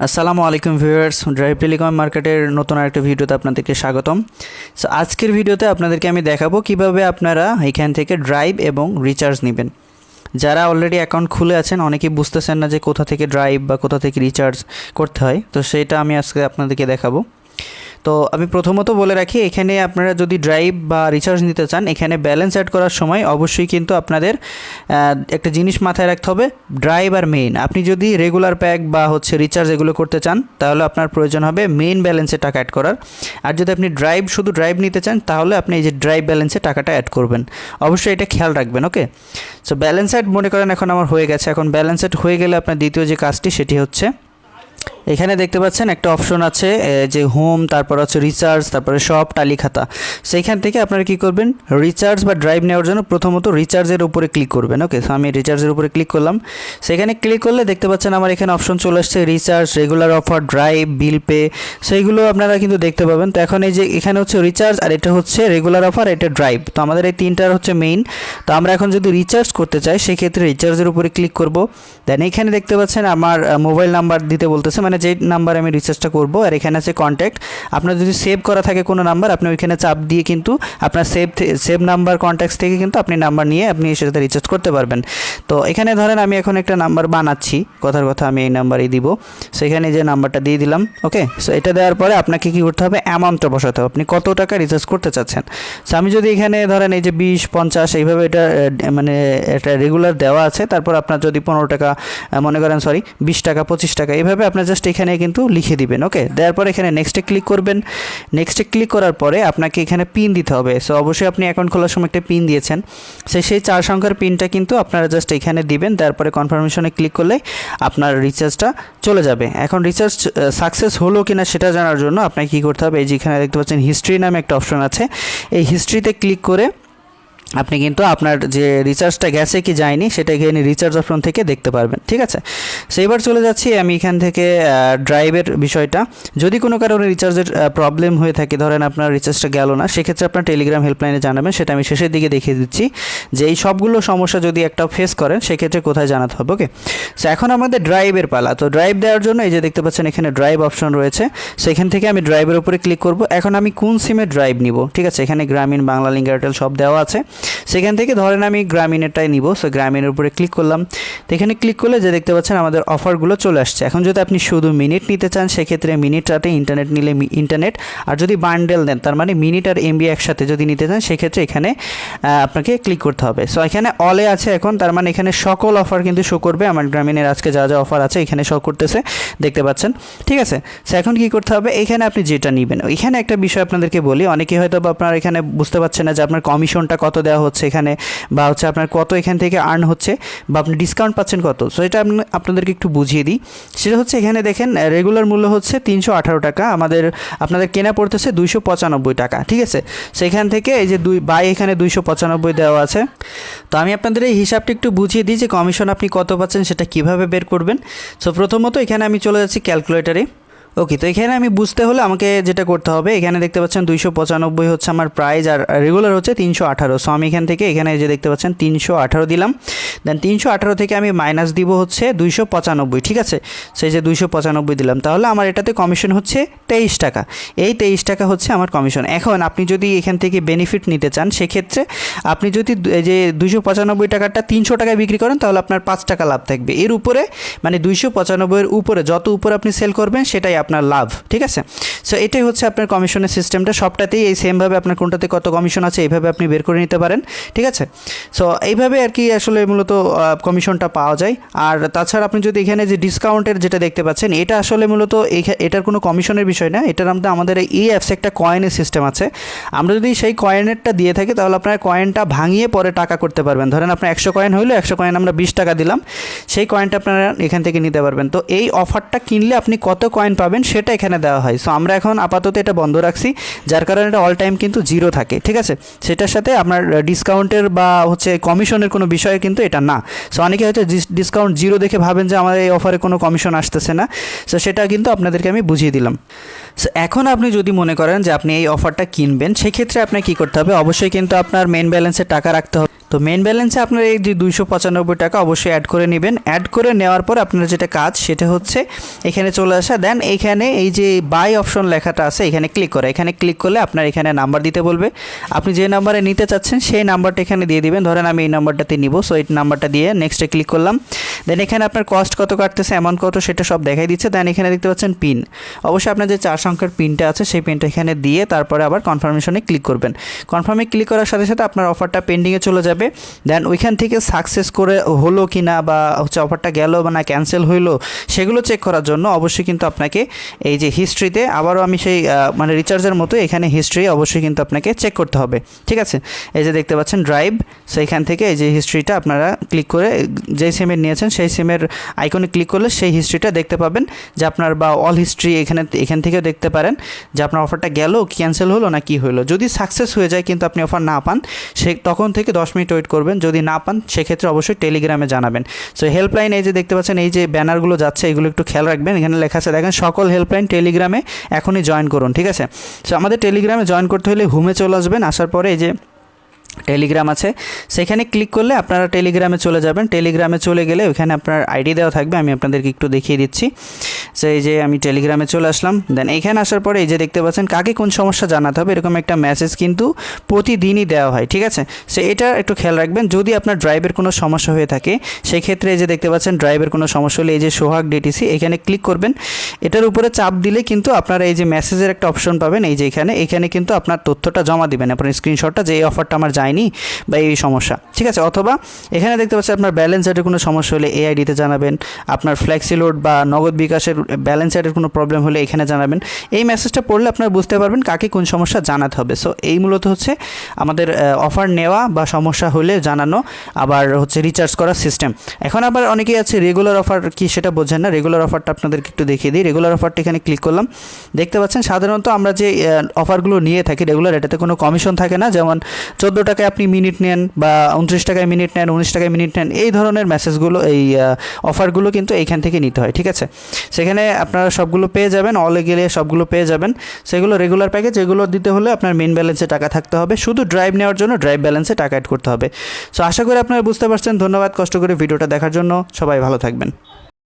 আসসালামু আলাইকুম viewers, drive telecom মার্কেটের নতুন আরেকটা ভিডিওতে আপনাদেরকে স্বাগতম। সো আজকের ভিডিওতে আপনাদেরকে আমি দেখাবো কীভাবে আপনারা এখান থেকে ড্রাইভ এবং রিচার্জ নেবেন। যারা অলরেডি অ্যাকাউন্ট খুলে আছেন, অনেকেই বুঝতেছেন না যে কোথা থেকে ড্রাইভ বা কোথা থেকে রিচার্জ করতে হয়। তো সেটা আমি আজকে আপনাদেরকে দেখাবো। তো আমি প্রথমত বলে রাখি, এখানে আপনারা যদি ড্রাইভ বা রিচার্জ নিতে চান, এখানে ব্যালেন্স অ্যাড করার সময় অবশ্যই কিন্তু আপনাদের একটা জিনিস মাথায় রাখতে হবে, ড্রাইভ আর মেইন। আপনি যদি রেগুলার প্যাক বা হচ্ছে রিচার্জ এগুলো করতে চান, তাহলে আপনার প্রয়োজন হবে মেইন ব্যালেন্সে টাকা অ্যাড করার। আর যদি আপনি ড্রাইভ, শুধু ড্রাইভ নিতে চান, তাহলে আপনি এই যে ড্রাইভ ব্যালেন্সে টাকাটা অ্যাড করবেন। অবশ্যই এটা খেয়াল রাখবেন, ওকে? সো ব্যালেন্স অ্যাড মনে করেন এখন আমার হয়ে গেছে। এখন ব্যালেন্স অ্যাড হয়ে গেলে আপনার দ্বিতীয় যে কাজটি, সেটি হচ্ছে এখানে দেখতে পাচ্ছেন একটা অপশন আছে যে হোম, তারপর হচ্ছে রিচার্জ, তারপরে সব টালি খাতা সেইখান থেকে আপনারা কি করবেন? রিচার্জ বা ড্রাইভ নেওয়ার জন্য প্রথমত রিচার্জের উপরে ক্লিক করবেন। ওকে আমি রিচার্জের উপরে ক্লিক করলাম। সেখানে ক্লিক করলে দেখতে পাচ্ছেন আমার এখানে অপশন চলে আসছে, recharge, regular offer, drive, bill pay. সেইগুলো আপনারা কিন্তু দেখতে পাবেন। তো এখন এই যে এখানে হচ্ছে রিচার্জ আর এটা হচ্ছে রেগুলার অফার, এটা ড্রাইভ। তো আমাদের এই তিনটার হচ্ছে মেইন। তো আমরা এখন যদি রিচার্জ করতে চাই, সেক্ষেত্রে রিচার্জের উপরে ক্লিক করব। দেন এখানে দেখতে পাচ্ছেন আমার মোবাইল নাম্বার দিতে বলতেছে মানে যে নাম্বার আমি রিচার্জটা করব, আর এখানে আছে কন্ট্যাক্ট আপনার যদি সেভ করা থাকে কোনো নাম্বার আপনি ওইখানে চাপ দিয়ে কিন্তু আপনার সেভ সেভ নাম্বার কন্ট্যাক্টস থেকে কিন্তু আপনি নাম্বার নিয়ে আপনি সেটাতে রিচার্জ করতে পারবেন। তো এখানে ধরেন আমি এখন একটা নাম্বার বানাচ্ছি, কথার কথা আমি এই নাম্বারই দিব। সেখানে যে নাম্বারটা দিয়ে দিলাম ওকে সো এটা দেওয়ার পরে আপনাকে কী করতে হবে? অ্যামাউন্টটা বসাতে হবে। আপনি কত টাকা রিচার্জ করতে চাচ্ছেন? সো আমি যদি এখানে ধরেন এই যে বিশ, পঞ্চাশ, এইভাবে এটা মানে এটা রেগুলার দেওয়া আছে, তারপর আপনার যদি পনেরো টাকা মনে করেন সরি বিশ টাকা, পঁচিশ টাকা, এইভাবে আপনার জাস্ট এখানে কিন্তু লিখে দিবেন ওকে দেওয়ার পর এখানে নেক্সটে ক্লিক করবেন। নেক্সটে ক্লিক করার পরে আপনাকে এখানে পিন দিতে হবে। সো অবশ্যই আপনি অ্যাকাউন্ট খোলার সময় একটা পিন দিয়েছেন। সে সেই চার সংখ্যার পিনটা কিন্তু আপনারা জাস্ট এখানে দিবেন, তারপরে কনফার্মেশনে ক্লিক করলে আপনার রিচার্জটা চলে যাবে। এখন রিচার্জ সাকসেস হলো কিনা সেটা জানার জন্য আপনাকে কী করতে হবে? এই যেখানে দেখতে পাচ্ছেন হিস্ট্রি নামে একটা অপশন আছে। এই হিস্ট্রিতে ক্লিক করে আপনি কিন্তু আপনার যে রিচার্জটা গেছে কি যায়নি, সেটা এখানে রিচার্জ অপশন থেকে দেখতে পারবেন, ঠিক আছে? সো এবার চলে যাচ্ছি আমি এখান থেকে ড্রাইভের বিষয়টা। যদি কোনো কারণে রিচার্জের প্রবলেম হয়ে থাকে, ধরেন আপনার রিচার্জটা গেল না, সেক্ষেত্রে আপনার টেলিগ্রাম হেল্পলাইনে জানাবেন, সেটা আমি শেষের দিকে দেখিয়ে দিচ্ছি। যে এই সবগুলো সমস্যা যদি একটা ফেস করেন, সেক্ষেত্রে কোথায় জানাতে হবে ওকে সো এখন আমাদের ড্রাইভের পালা। তো ড্রাইভ দেওয়ার জন্য এই যে দেখতে পাচ্ছেন, এখানে ড্রাইভ অপশন রয়েছে। সেখান থেকে আমি ড্রাইভের উপরে ক্লিক করব। এখন আমি কোন সিমে ড্রাইভ নিব, ঠিক আছে? এখানে গ্রামীণ বাংলা লিঙ্ক এয়ারটেল সব দেওয়া আছে। সেখান থেকে ধরেন আমি গ্রামীণেরটাই নিব। সো গ্রামীণের উপরে ক্লিক করলাম। তো এখানে ক্লিক করলে যে দেখতে পাচ্ছেন আমাদের অফারগুলো চলে আসছে। এখন যদি আপনি শুধু মিনিট নিতে চান, সেক্ষেত্রে মিনিটটাতে ইন্টারনেট নিলে ইন্টারনেট আর যদি বান্ডেল দেন, তার মানে মিনিট আর এমবি একসাথে যদি নিতে চান, সেক্ষেত্রে এখানে আপনাকে ক্লিক করতে হবে। সো এখানে অলে আছে এখন। তার মানে এখানে সকল অফার কিন্তু শো করবে। আমার গ্রামীণের আজকে যা যা অফার আছে, এখানে শো করতেছে। দেখতে পাচ্ছেন? ঠিক আছে? সো এখন কি করতে হবে? এখানে আপনি যেটা নেবেন। এখানে একটা বিষয় আপনাদেরকে বলি। অনেকে হয়তো আপনার এখানে বুঝতে পারছেন না যে আপনার কমিশনটা কত দেওয়া এখানে বা হচ্ছে আপনার কত এখান থেকে আর্ন হচ্ছে বা আপনি ডিসকাউন্ট পাচ্ছেন কত। সো এটা আপনাদেরকে একটু বুঝিয়ে দিই। সেটা হচ্ছে এখানে দেখেন রেগুলার মূল্য হচ্ছে তিনশো আঠারো টাকা। আমাদের, আপনাদের কেনা পড়তেছে দুইশো পঁচানব্বই টাকা, ঠিক আছে? সেখান থেকে এই যে দুই বাই এখানে দুইশো পঁচানব্বই দেওয়া আছে। তো আমি আপনাদের এই হিসাবটা একটু বুঝিয়ে দিই যে কমিশন আপনি কত পাচ্ছেন সেটা কীভাবে বের করবেন। সো প্রথমত এখানে আমি চলে যাচ্ছি ক্যালকুলেটারে ওকে তো এখানে আমি বুঝতে হলে আমাকে যেটা করতে হবে, এখানে দেখতে পাচ্ছেন দুইশো পঁচানব্বই হচ্ছে আমার প্রাইস আর রেগুলার হচ্ছে তিনশো আঠারো। সো আমি এখান থেকে এখানে যে দেখতে পাচ্ছেন তিনশো আঠারো দিলাম। দেন তিনশো আঠারো থেকে আমি মাইনাস দিব হচ্ছে দুইশো পঁচানব্বই, ঠিক আছে? সেই যে দুইশো পঁচানব্বই দিলাম। তাহলে আমার এটাতে কমিশন হচ্ছে তেইশ টাকা। এই তেইশ টাকা হচ্ছে আমার কমিশন এখন আপনি যদি এখান থেকে বেনিফিট নিতে চান, সেক্ষেত্রে আপনি যদি যে দুইশো পঁচানব্বই টাকাটা তিনশো টাকায় বিক্রি করেন, তাহলে আপনার পাঁচ টাকা লাভ থাকবে। এর উপরে মানে দুইশো পঁচানব্বইয়ের উপরে যত উপরে আপনি সেল করবেন, সেটাই আপনার লাভ, ঠিক আছে? সো এটাই হচ্ছে আপনার কমিশনের সিস্টেমটা সবটাতেই এই সেমভাবে আপনার কোনটাতে কত কমিশন আছে, এইভাবে আপনি বের করে নিতে পারেন, ঠিক আছে? সো এইভাবে আর কি আসলে মূলত কমিশনটা পাওয়া যায়। আর তাছাড়া আপনি যদি এখানে যে ডিসকাউন্টের যেটা দেখতে পাচ্ছেন, এটা আসলে মূলত এটার কোনো কমিশনের বিষয় না। এটার মধ্যে আমাদের এই অ্যাপসে একটা কয়েনের সিস্টেম আছে। আমরা যদি সেই কয়েনেরটা দিয়ে থাকি, তাহলে আপনার কয়েনটা ভাঙিয়ে পরে টাকা করতে পারবেন। ধরেন আপনার একশো কয়েন হইল, একশো কয়েন আমরা বিশ টাকা দিলাম। সেই কয়েনটা আপনারা এখান থেকে নিতে পারবেন। তো এই অফারটা কিনলে আপনি কত কয়েন পাবেন সেটা এখানে দেওয়া হয়। সো আমরা এখন আপাতত এটা বন্ধ রাখছি, যার কারণে এটা অল টাইম কিন্তু জিরো থাকে, ঠিক আছে? সেটার সাথে আপনার ডিসকাউন্টের বা হচ্ছে কমিশনের কোনো বিষয়ে কিন্তু এটা না। সো অনেকে হয়তো ডিসকাউন্ট জিরো দেখে ভাবেন যে আমার এই অফারে কোনো কমিশন আসতেছে না। সো সেটা কিন্তু আপনাদেরকে আমি বুঝিয়ে দিলাম। এখন আপনি যদি মনে করেন যে আপনি এই অফারটা কিনবেন, সেক্ষেত্রে আপনার কী করতে হবে? অবশ্যই কিন্তু আপনার মেন ব্যালেন্সে টাকা রাখতে হবে। তো মেন ব্যালেন্সে আপনার এই যে দুইশো পঁচানব্বই টাকা অবশ্যই অ্যাড করে নেবেন। অ্যাড করে নেওয়ার পর আপনার যেটা কাজ, সেটা হচ্ছে এখানে চলে আসা। দেন এখানে এই যে বাই অপশন লেখাটা আছে, এখানে ক্লিক করে। এখানে ক্লিক করলে আপনার এখানে নাম্বার দিতে বলবে। আপনি যে নাম্বারে নিতে চাচ্ছেন, সেই নাম্বারটা এখানে দিয়ে দিবেন। ধরেন আমি এই নাম্বারটাতে নিব সো এই নাম্বারটা দিয়ে নেক্সটে ক্লিক করলাম। দেন এখানে আপনার কস্ট কত কাটতেছে অ্যামাউন্ট কত, সেটা সব দেখাই দিচ্ছে। দেন এখানে দেখতে পাচ্ছেন পিন অবশ্যই আপনার যে চার সংখ্যার পিনটা আছে, সেই পিনটা এখানে দিয়ে তারপরে আবার কনফার্মেশনে ক্লিক করবেন। কনফার্মে ক্লিক করার সাথে সাথে আপনার অফারটা পেন্ডিংয়ে চলে যাবে। দেন ওইখান থেকে সাকসেস করে হলো কি না বা হচ্ছে অফারটা গেল বা না ক্যান্সেল হইল, সেগুলো চেক করার জন্য অবশ্যই কিন্তু আপনাকে এই যে হিস্ট্রিতে আবারও আমি সেই মানে রিচার্জের মতো এখানে হিস্ট্রি অবশ্যই কিন্তু আপনাকে চেক করতে হবে। ঠিক আছে? এই যে দেখতে পাচ্ছেন ড্রাইভ সো এখান থেকে এই যে হিস্ট্রিটা আপনারা ক্লিক করে যেই সিমের নিয়েছেন, সেই সিমের আইকনে ক্লিক করলে সেই হিস্ট্রিটা দেখতে পাবেন, যে আপনার বা অল হিস্ট্রি এখানে, এখান থেকেও দেখতে পারেন যে আপনার অফারটা গেল ক্যান্সেল হলো না কি হলো। যদি সাকসেস হয়ে যায় কিন্তু আপনি অফার না পান, সে তখন থেকে দশ মিনিট ওয়েট করবেন। যদি না পান, সেক্ষেত্রে অবশ্যই টেলিগ্রামে জানাবেন। সো হেল্পলাইন এই যে দেখতে পাচ্ছেন, এই যে ব্যানারগুলো যাচ্ছে, এগুলো একটু খেয়াল রাখবেন। এখানে লেখা আছে, দেখেন, সকল হেল্পলাইন টেলিগ্রামে এখনই জয়েন করুন, ঠিক আছে? সো আমাদের টেলিগ্রামে জয়েন করতে হলে হুমে চলে আসবেন। আসার পরে এই যে টেলিগ্রাম আছে। সেখানে ক্লিক করলে আপনারা টেলিগ্রামে চলে যাবেন। টেলিগ্রামে চলে গেলে ওখানে আপনার আইডি দেওয়া থাকবে। আমি আপনাদেরকে একটু দেখিয়ে দিচ্ছি। সো এই যে আমি টেলিগ্রামে চলে আসলাম। দেন এখানে আসার পরে এই যে দেখতে পাচ্ছেন, কাকে কোন সমস্যা জানাতে হবে এরকম একটা মেসেজ কিন্তু প্রতিদিনই দেওয়া হয়, ঠিক আছে? সো এটা একটু খেয়াল রাখবেন। যদি আপনার ড্রাইভের কোনো সমস্যা হয়ে থাকে সেই ক্ষেত্রে এই যে দেখতে পাচ্ছেন ড্রাইভের কোনো সমস্যা হলে এই যে সোহাগ ডিটিসি এখানে ক্লিক করবেন। এটার উপরে চাপ দিলে কিন্তু আপনারা এই যে মেসেজের একটা অপশন পাবেন। এই যে এখানে এখানে কিন্তু আপনার তথ্যটা জমা দিবেন। আপনার স্ক্রিনশটটা যে এই অফারটা আমার যায়নি বা এই সমস্যা। ঠিক আছে? অথবা এখানে দেখতে পাচ্ছেন আপনার ব্যালেন্স অ্যাডের কোনো সমস্যা হলে এআইডিতে জানাবেন। আপনার ফ্ল্যাক্সি ফ্লেক্সিলোড বা নগদ বিকাশের ব্যালেন্স অ্যাডের কোনো প্রবলেম হলে এখানে জানাবেন। এই মেসেজটা পড়লে আপনারা বুঝতে পারবেন কাকে কোন সমস্যা জানাতে হবে। সো এই মূলত হচ্ছে আমাদের অফার নেওয়া বা সমস্যা হলে জানানো, আবার হচ্ছে রিচার্জ করার সিস্টেম এখন আবার অনেকেই আছে রেগুলার অফার কি সেটা বোঝেন না। রেগুলার অফারটা আপনাদেরকে একটু দেখিয়ে দিই। রেগুলার অফারটা এখানে ক্লিক করলাম। দেখতে পাচ্ছেন সাধারণত আমরা যে অফারগুলো নিয়ে থাকি রেগুলার এটাতে কোনো কমিশন থাকে না। যেমন চোদ্দ টাকায় আপনি মিনিট নেন বা উনত্রিশ টাকায় মিনিট নেন, উনিশ টাকায় মিনিট নেন, এই ধরনের মেসেজগুলো এই অফারগুলো কিন্তু এইখান থেকে নিতে হয়, ঠিক আছে? সেখানে আপনারা সবগুলো পেয়ে যাবেন অলে গেলে সবগুলো পেয়ে যাবেন। সেগুলো রেগুলার প্যাকেজ এগুলো দিতে হলে আপনার মেন ব্যালেন্সে টাকা থাকতে হবে। শুধু ড্রাইভ নেওয়ার জন্য ড্রাইভ ব্যালেন্সে টাকা অ্যাড করতে হবে। সো আশা করি আপনারা বুঝতে পারছেন। ধন্যবাদ কষ্ট করে ভিডিওটা দেখার জন্য। সবাই ভালো থাকবেন।